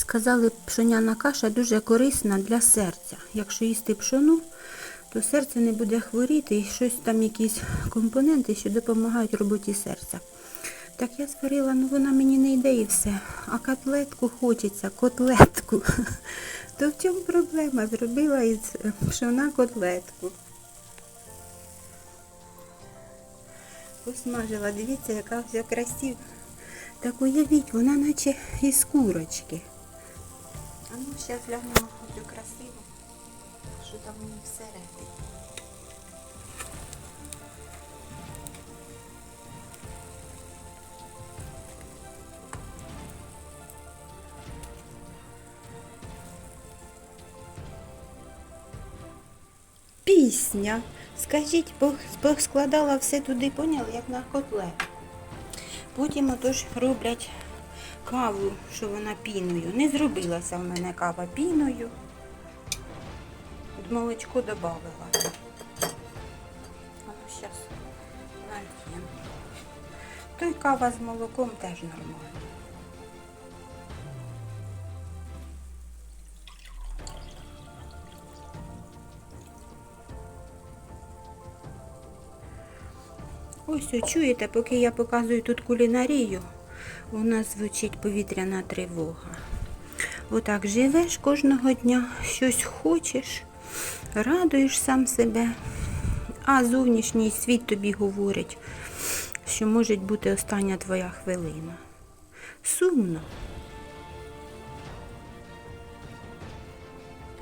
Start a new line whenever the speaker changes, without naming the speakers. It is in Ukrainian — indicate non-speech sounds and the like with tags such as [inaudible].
Сказали, пшоняна каша дуже корисна для серця. Якщо їсти пшону, то серце не буде хворіти і щось там якісь компоненти, що допомагають роботі серця. Так я зварила, ну вона мені не йде і все. А котлетку хочеться, котлетку. [laughs] То в чому проблема? Зробила із е, пшона котлетку. Посмажила, дивіться, яка вся красива. Так уявіть, вона наче із курочки. А ну, зараз глянемо цю красиву, що там у ній всередині. Пісня. Скажіть, бо складала все туди, поняли, як на котлетку. Потім отож роблять каву, що вона піною. Не зробилася в мене кава піною. Молочко додавала. А ну зараз нальємо. Той кава з молоком теж нормально. Ось чуєте, поки я показую тут кулінарію, у нас звучить повітряна тривога. Отак живеш кожного дня, щось хочеш, радуєш сам себе, а зовнішній світ тобі говорить, що може бути остання твоя хвилина. Сумно.